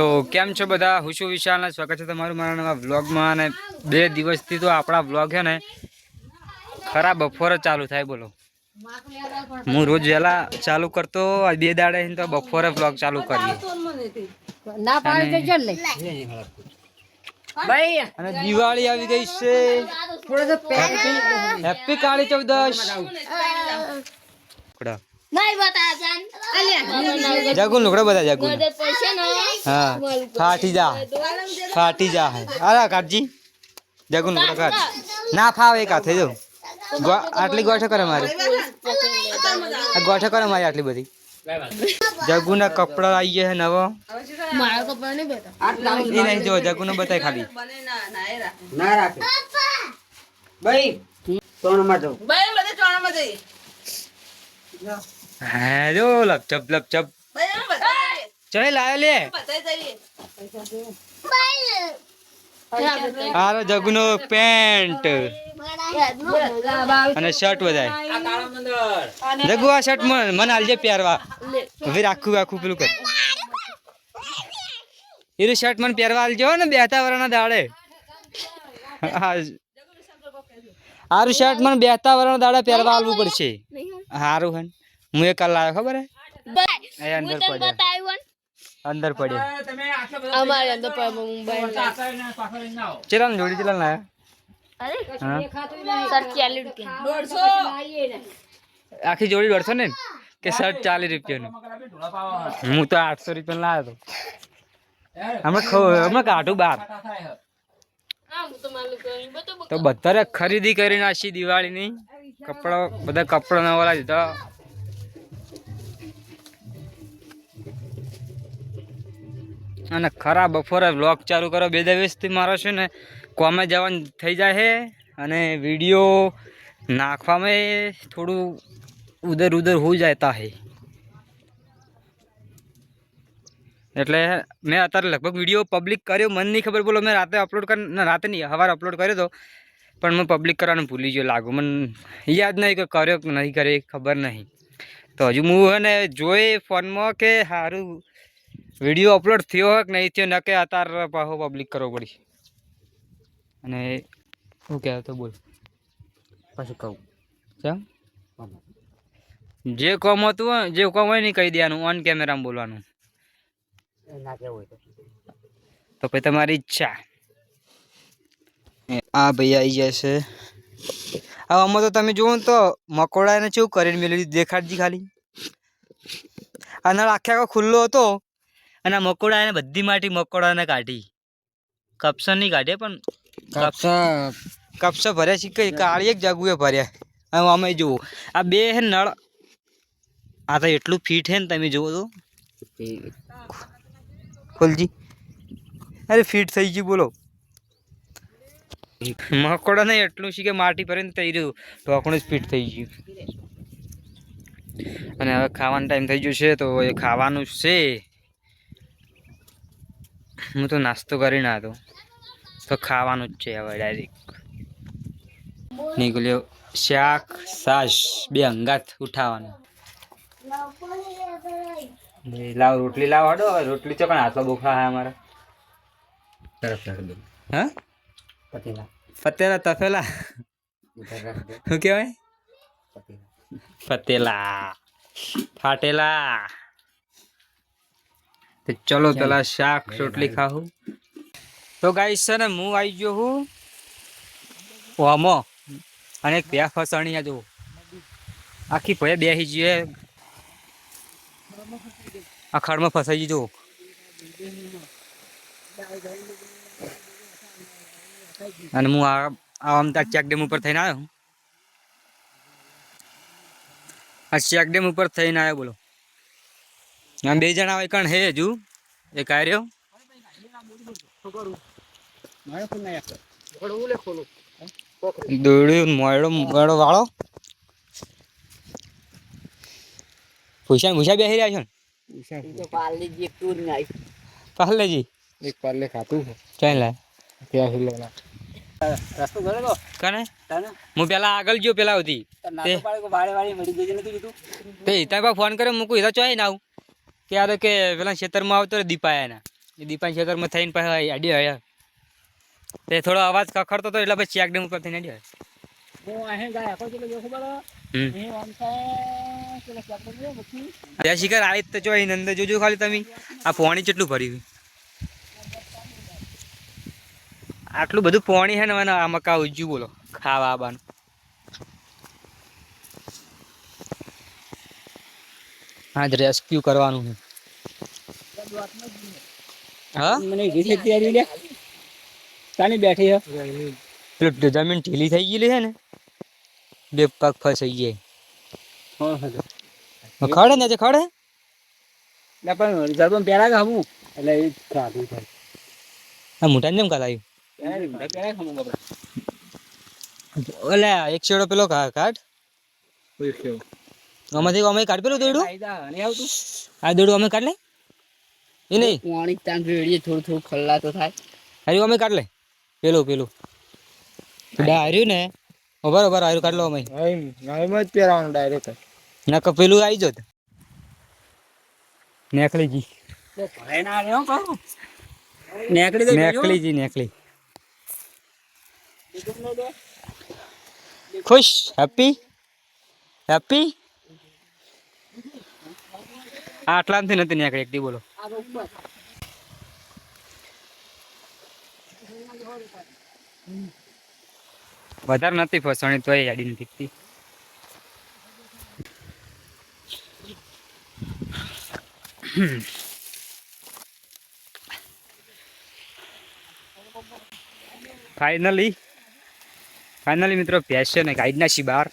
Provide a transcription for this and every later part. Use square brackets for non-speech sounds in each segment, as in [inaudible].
તો કેમ છો બધા? હું છું વિશાલ સ્વાગત છે તમારું મારા નવા વ્લોગમાં અને બે દિવસથી તો આપણા વ્લોગ છે ને ખરા બપોરે જ ચાલુ થાય બોલો. હું રોજ વહેલા ચાલુ કરતો બે દાડે તો બપોરે વ્લોગ ચાલુ કરીએ. અને દિવાળી આવી ગઈ છે. હેપી કાળી ચૌદશ. નહીં બતા જાન અલ્યા જાગુન લુકડા બધા જાગુન મદદ પૈસા ન હા ફાટી જા ફાટી જા હે અરે કાટજી જાગુન લુકડા કાટ ના ફાવે કાથે જો ગો- આટલી ગોઠે કરે મારી આ ગોઠે કરે મારી આટલી બધી જગુના કપડા આવી ગયા છે નવો મારા કપડા નહીં બેટા એ નહીં જો જગુને બતાય ખાલી ના રાખે ભાઈ ત્રણમાં જાઉં ભાઈ બધે ચોણામાં જઈએ હા, જો, લપચપ લપચપ. ચલ લાયો લે. આરો જગનો પેન્ટ. અને શર્ટ બધાય જગુ આ શર્ટ મને આલજે પહેરવા. હવે આખું આખું પેલું કર. એનું શર્ટ મને પહેરવા આલજો ને બેહતા વરાના દાડે આરું શર્ટ મને બેહતા વરાના દાડે પહેરવા આલવું પડશે. હારું હે હું એ કાલ લાવ્યો ખબર હે એ અંદર પડ્યા બતાવ્યું અંદર પડ્યા અમારે અંદર પર મુંબઈ ચેલા જોડી ચેલા લાયા અરે હા સર ચાલી રૂપિયા દોઢસો આખી જોડી દોઢસો ને કે શર્ટ ચાલીસ રૂપિયાનું હું તો આઠસો રૂપિયા લાવ્યો હતો અમે અમે કાઢું બાર હા હું તો માલું કરી બધું તો બધા ખરીદી કરી નાખી દિવાળીની કપડા બધા કપડા નવા લાવી અને ખરા બપોરે વ્લોગ ચાલુ કરો, બે દિવસથી મારો છે ને, કોમે જવાનું થઈ જાય છે અને વીડિયો નાખવામાં થોડું ઉધર ઉધર હોઈ જતા હે. એટલે મેં અત્યારે લગભગ વીડિયો પબ્લિક કર્યો, મને નહીં ખબર, બોલો, મેં રાતે અપલોડ કર રાતે નહીં, સવારે અપલોડ કર્યો તો, પણ મેં પબ્લિક કરવાનું ભૂલી ગયો લાગુ. મને યાદ નહીં કે કર્યો કે નહીં કર્યો ખબર નહીં. તો હજુ હું એને જોઈ ફોનમાં કે સારું વીડિયો અપલોડ થયો હોય કે નહીં થયો ન કે અત્યારે પાછો પબ્લિક કરવો પડી. અને શું કહેવાય તો બોલ. પછી કહું. ચમ? જે કોમ હતું હોય જે કોમ હોય નહીં કહી દેવાનું ઓન કેમેરામાં બોલવાનું. ના કેવું હોય તો. તો પછી તમારી ઈચ્છા. આ ભાઈ આવી જાય છે. હવે આમાં તો તમે જુઓ ને તો મકોડા એને કેવું કરીને મેળવી દેખાડજી ખાલી. આ નળ આખે આખો ખુલ્લો હતો. અને આ મકોડા એને બધી માટી મકોડાને કાઢી. કપસા નહીં કાઢે પણ કપસા કપસા ભર્યા છે કઈ કાળી એક જાગુએ ભર્યા. અમે જુઓ. આ બે હે નળ. આ તો એટલું ફીટ હે ને તમે જુઓ તો. ખોલજી અરે ફીટ થઈ ગયું બોલો. મકોડા નહીં એટલું કે માટી ભરીને થઈ રહ્યું. ઢોકણું જ ફીટ થઈ ગયું. અને હવે ખાવાનો ટાઈમ થઈ ગયો છે તો એ ખાવાનું છે. હું તો નાસ્તો કરી ના હતો. તો ખાવાનું જ છે હવે ડાયરેક્ટ નીકળ્યો શાક સાસ બે અંગાત ઉઠાવવાનું. લાવ રોટલી લાવ હડો હવે રોટલી તો પણ હાથમાં બોખા હા અમારા. તરફ રાખી હા? પતેલા. પતેલા તફેલા? શું કહેવાય? પતેલા. ફાટેલા. તો ચલો પેલા શાક રોટલી ખાવું તો ગાઈશ છે ને હું આવી ગયો હું ઓમો અને ત્યાં પ્યા ફસાણી જુઓ આખી ભય બેસી જઈએ અખાડમાં ખડમાં ફસાઈ જજો અને હું આ આમ ત્યાં ચેકડેમ ઉપર થઈને આવ્યો આ ચેક ડેમ ઉપર થઈને આવ્યો બોલો. આમ બે જણા હોય કણ હે હજુ? એ કાર્યો? દોડ્યું મોયડો મોયડો વાળો. બેસી રહ્યા છો ને? તો પાલી જે ટૂર નાઈ પાર્લેજી. એક પાલે ખાતું છે. ચાલ લાય? ત્યાં હિલેલા રસ્તો ગયો? તો કને હું પેલા આગળ ગયો પેલા હતી નાતો પાડે કો કીધું? તે હિતા ફોન કર્યો મૂકું હિતા ચોય ના આવું. કે આ તો કે પેલા ખેતરમાં આવતો રે દીપાયા એના એ દીપાન ખેતરમાં થઈને પાછા અડી આવ્યા તે થોડો અવાજ ખખડતો હતો એટલે પછી ચેક ડેમ ઉપર થઈને અડી આવ્યા તો આવી જો અહીં અંદર જોજો ખાલી તમે. આ પોણી કેટલું ભર્યું. આટલું બધું પોણી છે ને મને આ મકા ઉજ્યું બોલો. ખાવા આબાનું હા જ રેસ્ક્યુ કરવાનું છે. હા? મને તૈયારી લે કાની બેઠી હે. પેલું જમીન ઢીલી થઈ ગયેલી છે ને બે પગ ફસાઈ ગયા. હા હા ખડે ને જે ખડે? પણ ગરબા પેલા ખાવું એટલે એ ખાધું થાય આ મોટા ઓલે એક છેડો પેલો કાઢ કેવું આમાંથી અમે કાઢ પેલું દોડું આ દોડું અમે કાઢ લે એ નહીં? પાણી તાન રેડીએ થોડું થોડું ખલ્લા તો થાય. હાર્યું અમે કાઢ લે પેલું પેલું. ડાર્યું ને? ઊભા ઊભા હાર્યું કાઢ લો અમે. એમ જ પહેરાવાનું ડાયરેક્ટ નકર પેલું આવી જોત. ના તો નેકળીજી નેકળી ખુશ? હેપી હેપી આટલાથી નથી નેકળી એકટી બોલો. વધારે નથી ફસણી તો એ યાદી નથી. ફાઇનલી ફાઇનલી મિત્રો ભેંસ છે ને કાઢી નાખી બહાર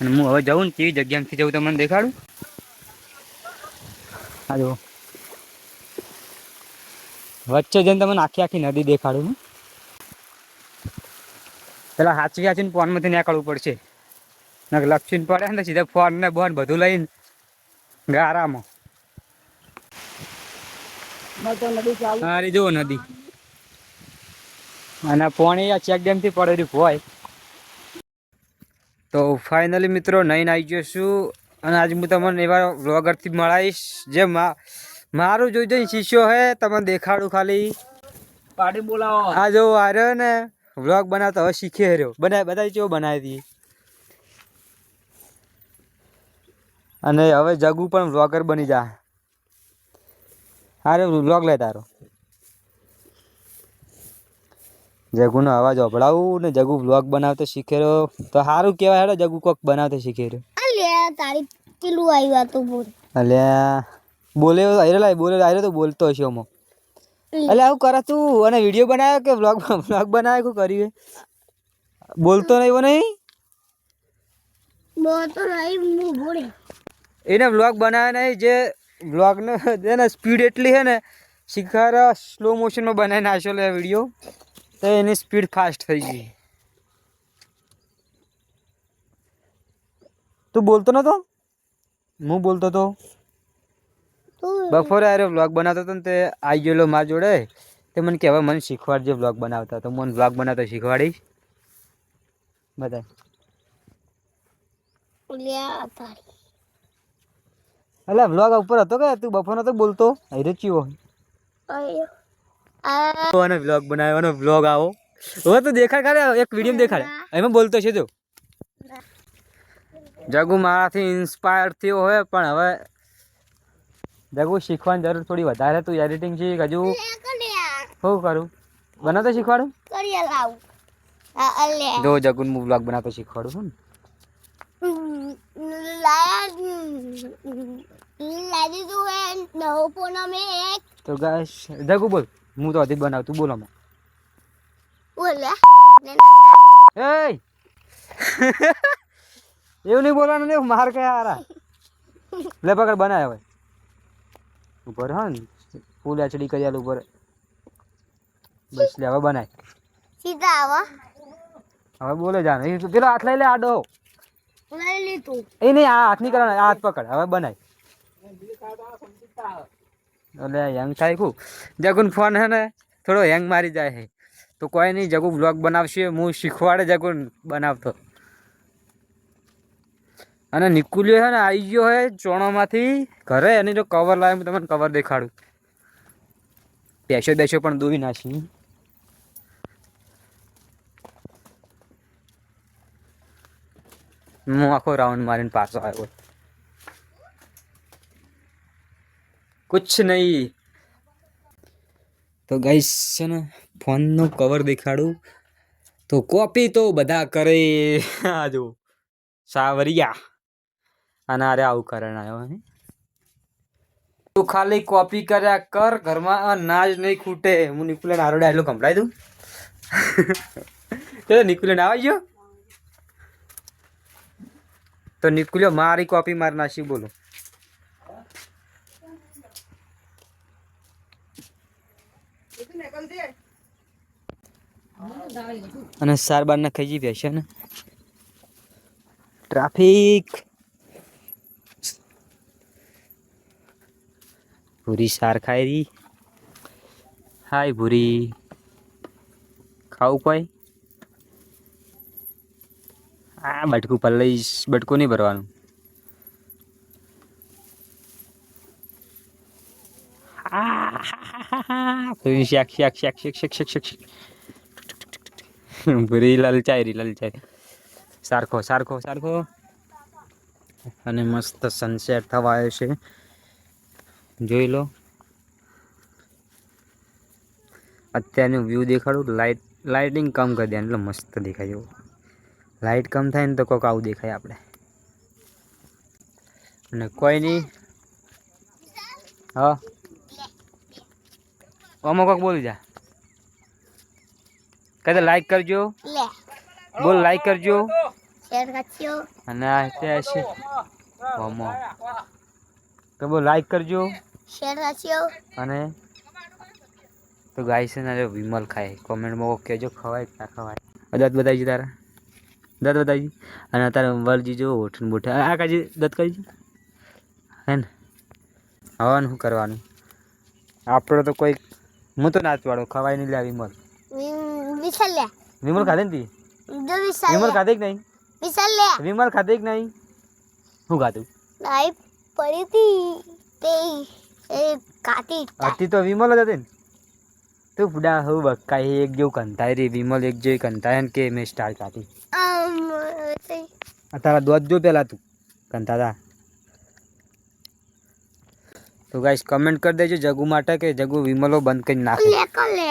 અને હું હવે જાઉં ને કેવી જગ્યાએથી જવું તમને દેખાડું. હા જુઓ વચ્ચે જઈને તમને આખી આખી નદી દેખાડું પેલા હાચવી હાચવીને ફોનમાંથી નીકળવું પડશે. નકર લક્ષીને પડે ને સીધા ફોન ને બોન બધું લઈને ગારામાં. હારી જુઓ નદી. અને પોણી આ ચેક ડેમથી પડેલી હોય. તો ફાઇનલી મિત્રો નહીં આવી ગયો છું. અને આજે હું તમને એવા વ્લોગરથી મળાવીશ જે મા મારું જોઈ જોઈને શીશો હે તમને દેખાડું ખાલી. પાડી બોલાવો. આ જો આર્યો ને વ્લોગ બનાવતો હવે શીખી રહ્યો. બનાય બધા ચેવો બનાવી દઈએ અને હવે જગુ પણ વ્લોગર બની જા. હારે વ્લોગ લે તારો. જગુનો અવાજ અભડાવું ને જગુ વ્લોગ બનાવતો શીખે રહ્યો. તો સારું કહેવાય હેડો જગુ કોક બનાવતો શીખે રહ્યો. તારી પેલું આવ્યું હતું બોલ. અલ્યા બોલે આયરો લાય બોલે આયરે તો બોલતો હશે અમો. એટલે આવું કરે તું? અને વીડિયો બનાવ્યો કે વ્લોગ વ્લોગ બનાવ્યો શું કર્યું? બોલતો નહીં એવો નહીં? બહુ નહીં હું બોલે. એને વ્લોગ બનાવ્યો નહીં જે વ્લોગને છે ને સ્પીડ એટલી છે ને શિખર સ્લો મોશનમાં બનાવી નાખ્યો લે વીડિયો તો એની સ્પીડ ફાસ્ટ થઈ ગઈ. તું બોલતો નતો? હું બોલતો તો? બપોરે આરે વ્લોગ બનાવતો હતો ને તે આવી ગયેલો મારી જોડે. તે મને કહેવાય મને શીખવાડજે વ્લોગ બનાવતા. તો મને વ્લોગ બનાવતા શીખવાડીશ. બધા અલે વ્લોગ ઉપર હતો કે તું બપોર નતો બોલતો? આયરો ચીવો. અయ్యో. બનાવ્યો અને વ્લોગ વ્લોગ આવો. હવે તો દેખાડ ખાલે એક વીડિયો દેખાડે. એમાં બોલતો છે જો જગુ મારાથી ઇન્સ્પાયર થયો હોય પણ હવે જગુ શીખવાની જરૂર થોડી વધારે તું એડિટિંગ શીખ હજુ શું કરું? બનાવતો શીખવાડું? જો જગુન હું બ્લોગ બનાવતો શીખવાડું છું ને. તું તો ગાઈસ જગુ બોલ. હું તો હજી બનાવતું બોલો માં ઓલા એય! એવું નહીં બોલવાનું નહીં માર કે હારા. લે પકડ બનાય હવે. ઉપર હા ને ફૂલ એચડી કરી આલ ઉપર. બસ લે હવે બનાય. સીધા આવો. હવે બોલે જાને. એ પેલો હાથ લઈ લે આડો. લઈ લીધું. એ નહીં આ હાથ નહીં કરવાનો આ હાથ પકડ. હવે બનાય. એટલે હેંગ થાય ખું જગુન ફોન હે ને થોડો હેંગ મારી જાય છે તો કોઈ નહીં જગુ બ્લોગ બનાવશે હું શીખવાડે જગુન બનાવતો. અને નિકુલ્યો છે ને આવી ગયો હે ચોણામાંથી ઘરે અને જો કવર લાવે, હું તમને કવર દેખાડું. બેસો બેસો, પણ દોઈ નાખી. હું આખો રાઉન્ડ મારીને પાછો આવ્યો. કુછ નહીં. તો ગાઈસ છે ને ફોનનું કવર દેખાડું. તો કોપી તો બધા કરે. [laughs] આ જો, સાવરિયા. અને અરે આવું કરણ આવ્યો તું ખાલી કોપી કર્યા કર, ઘરમાં અનાજ નહીં ખૂટે. હું નિકુલન આરો ડાયલોગ સંભળાવી દઉં? [laughs] તો નિકુલન આવી ગયો? તો નિકુલ્યો મારી કોપી મારી નાખી, બોલો. અને સાર બાર ના ખાઈ જઈ છે ને? ટ્રાફિક! ભૂરી સાર ખાઈ રહી. હાય ભૂરી. ખાવું કોઈ? આ બટકું પલ્લઈશ બટકું નહીં ભરવાનું. ભૂરી લલચાઈ રહી લલચાઈ સારખો સારખો સારખો. અને મસ્ત સનસેટ થવા આવ્યો છે. જોઈ લો. અત્યારનું વ્યૂ દેખાડું લાઇટ લાઇટિંગ કમ કરી દે એટલે મસ્ત દેખાય એવું. લાઇટ કમ થાય ને તો કોક આવું દેખાય આપણે અને કોઈ નહીં. હા. આમાં કોક બોલી જા. કદા લાઈક કરજો. બોલ લાઈક કરજો. શેર અને આ છે. ઓમો. તો બહુ લાઈક કરજો. શેર રાખજો. અને તો ગાય છે ને વિમલ ખાય. કોમેન્ટમાં કહેજો ખવાય ના ખવાય. દત્ત બતાવી તારા. દત્ત બતાવી અને તારે વલજી જો ઓઠન બોઠે. આ કાજી દત્ત કરી હે ને? હવે શું કરવાનું? આપણો તો કોઈ હું તો નાચવાડો ખવાય નહીં લ્યા વિમલ. વિમલ ખાધે ને તી? વિમલ ખાધે કે નહીં? વિમલ ખાધે કે નહીં? શું ખાધું? નાઈ પડી હતી તે એ કાટી હતી તો વિમલ જ હતી ને તું ફુડા હું બકાઈ એક જેવું કંતાય રે વિમલ એક જેવી કંતાય ને કે મેં સ્ટાર કાઢી આમ તે આ તારા દોધ જો પેલા તું કંતાતા તો ગાઈસ કમેન્ટ કરી દેજો જગુ માટે કે જગુ વિમલો બંધ કરી નાખે લે કલે